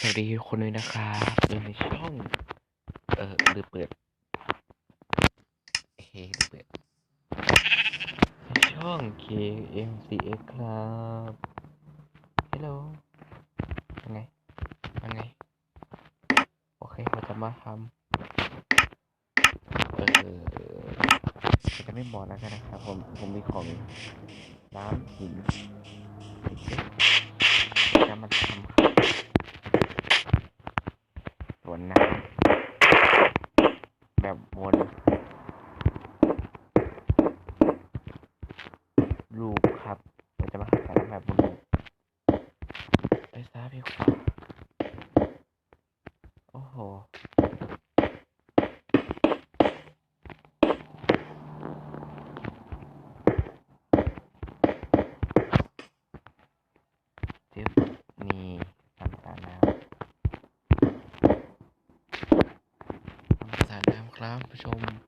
สวัสดีคนเลยนะครับอยู่ในช่อง เออหรือเปิดเฮ้หรือเปิด ช่อง KMCX ครับฮัลโหลยังไงยังไง โอเคเราจะมาทำเออจะไม่บอกแล้วกันนะครับ ผม ผมมีของน้ำหินจะมาทำครับ สวนน้ำแบบวนลูกครับเราจะมาหาสาระแบบวนลูกไปซ้ายไปขวาโอ้โห จึ๊บนี่ทำสระน้ำ ทำส ระน้ำค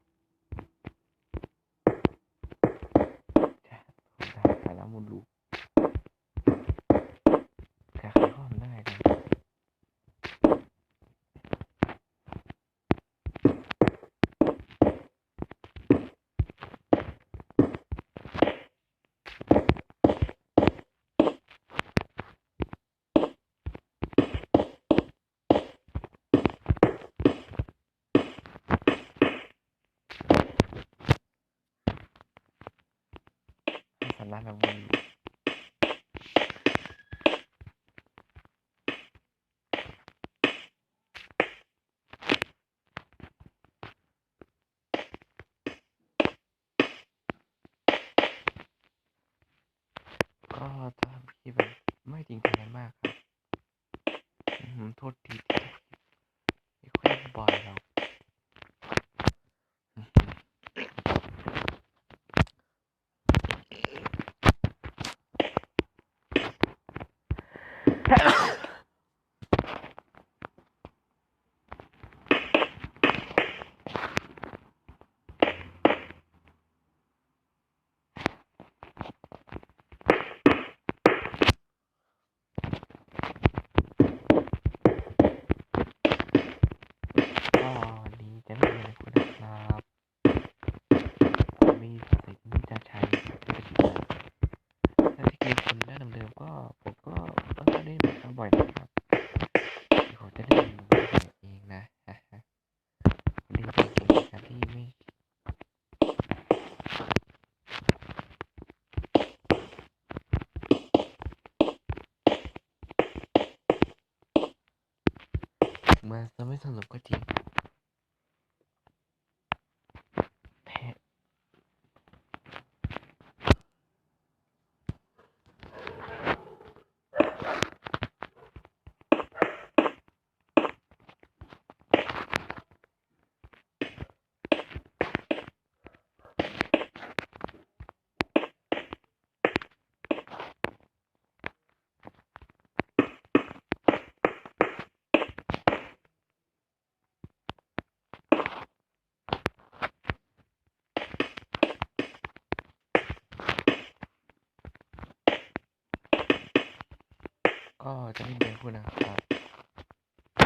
ก็จะไม่เป็นผู้นะครับ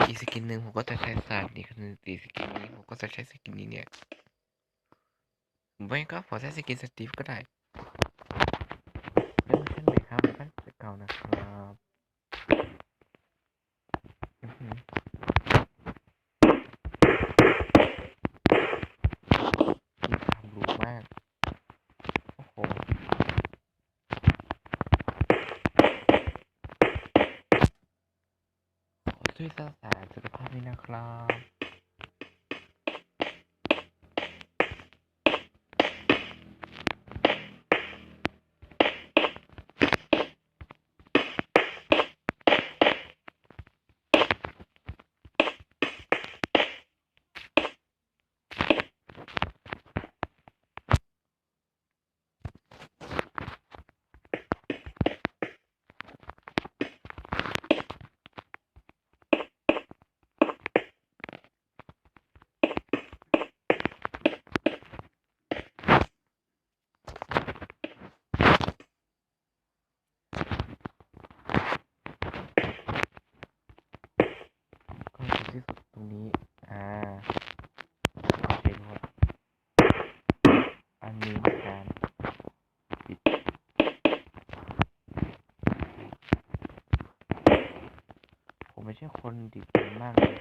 อีสกินหนึ่งผมก็จะใช้สารนี้คือตีสกินนี้ผมก็จะใช้สกินนี้เนี่ยไม่ก็ผมใช้สกินสตีฟก็ได้เรื่องเช่นไหนครับมันก็จะเก่านะครับอื้อหือมีความรู้มาก โอ้โห ขอช่วย รักษาสุขภาพด้วยนะครับ คนดิบมากเลย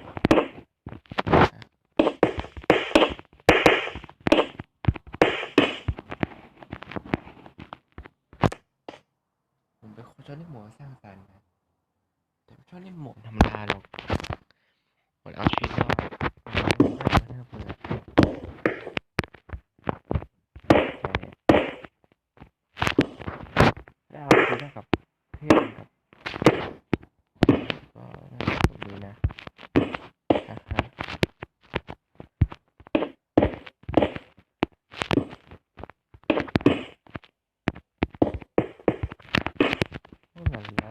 ผมเป็นคนชอบเล่นหมดสร้างสรรค์นะแต่ไม่ชอบเล่นหมดธรรมดาหรอกหมดเอาชีวิตรอดมันไม่ได้น่าเบื่อแต่ได้เอาชีวิตรอดกับเพื่อนกับ ก็น่าสนุกดีนะฮ่าฮ่าโอ้ละละ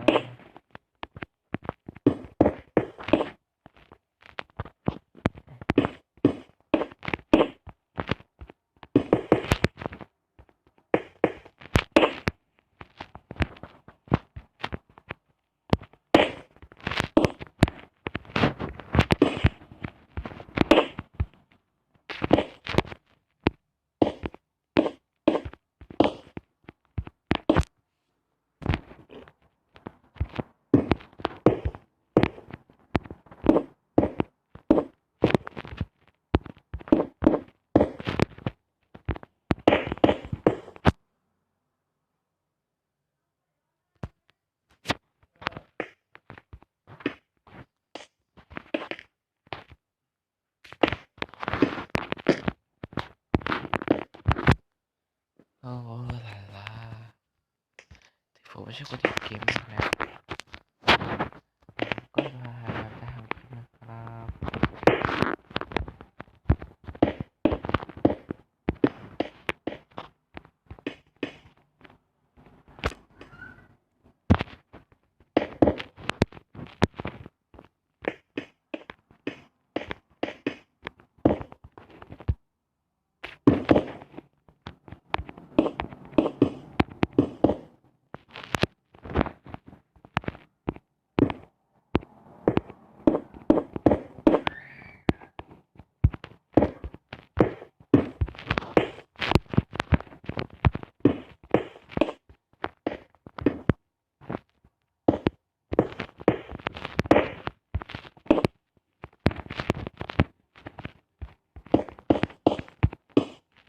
โอ้ละละที่ผมไม่ใช่คนติดเกมมากนะก็พยายามจะทำคลิปนะครับ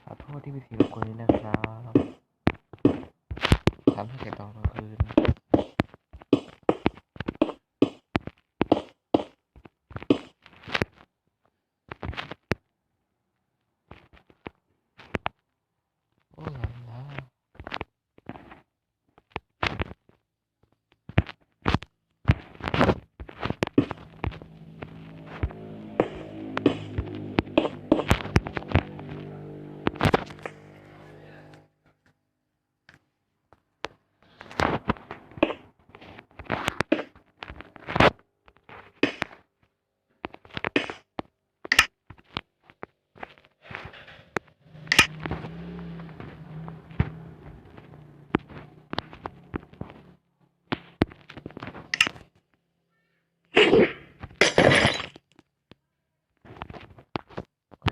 ขอโทษที่มีเสียงรบกวนนี้นะครับทำให้เกิดตอนกลางคืน โอ้ละละ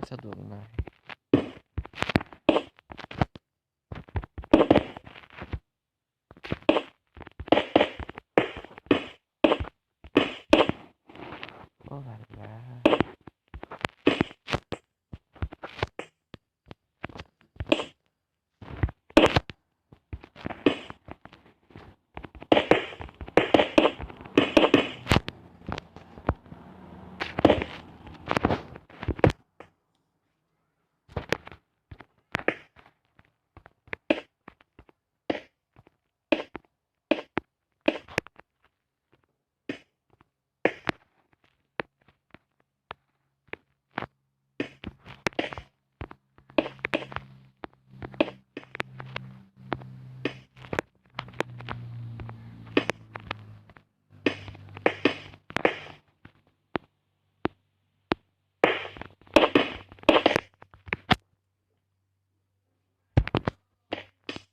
ก็สะดวกหน่อยโอ้ละละ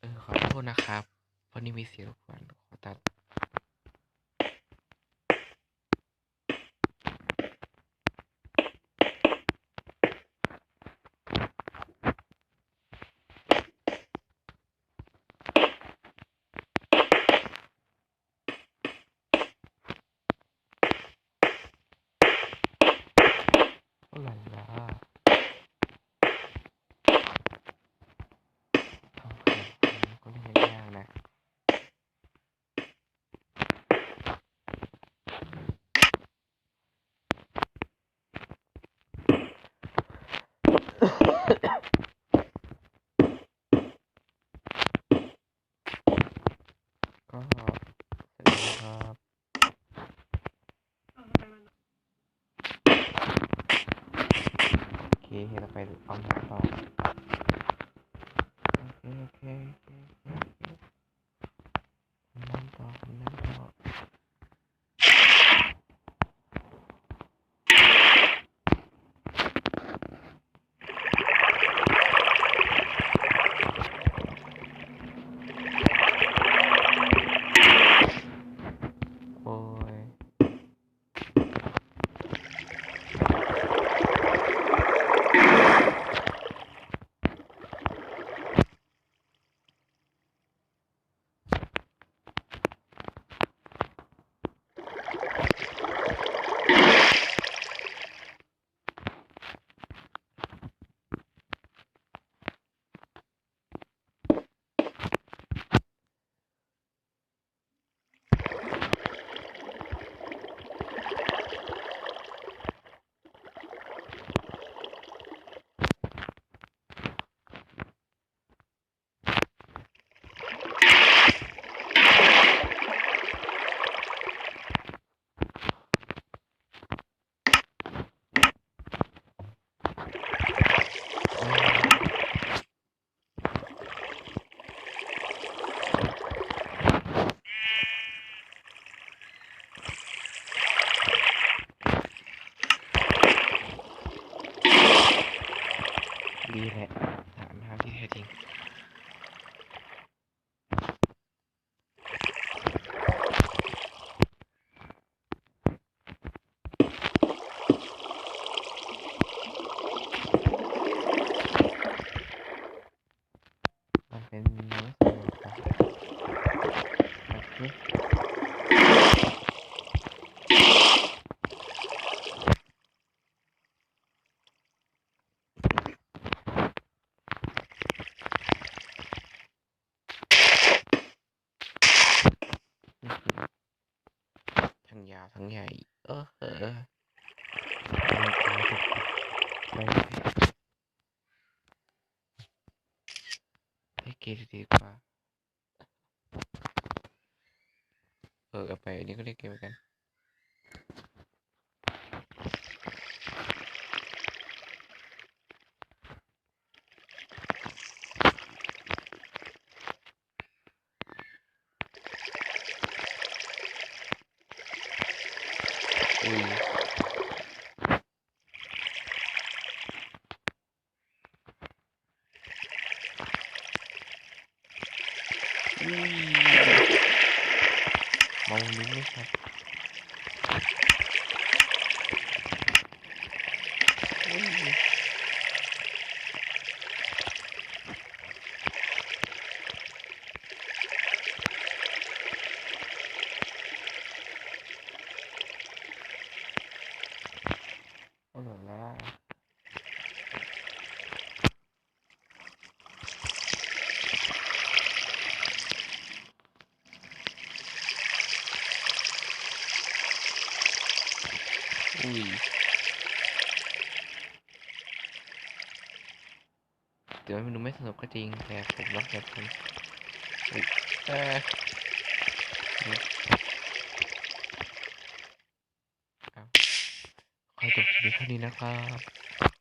เออขอโท ษนะครับเพราะนี่มีเสียง ดีแหละฐามน้ำที่แท้จริง มันเป็นเนื้อสมุนไพรโอเคอื้อหือทั้งยาวทั้งใหญ่ เออเออไม่ไปไม่ไปให้เกมดีกว่า เออเอาไปอั มเหมือนกัน อุ้ยอุ้ยมองนิ้นไหมครับ อุ้ยเดี๋ยวมันดูไม่สนุกก็จริง แต่ผมรักแบบผมอุ้ยเออขอจบคลิปเท่านี้นะครับ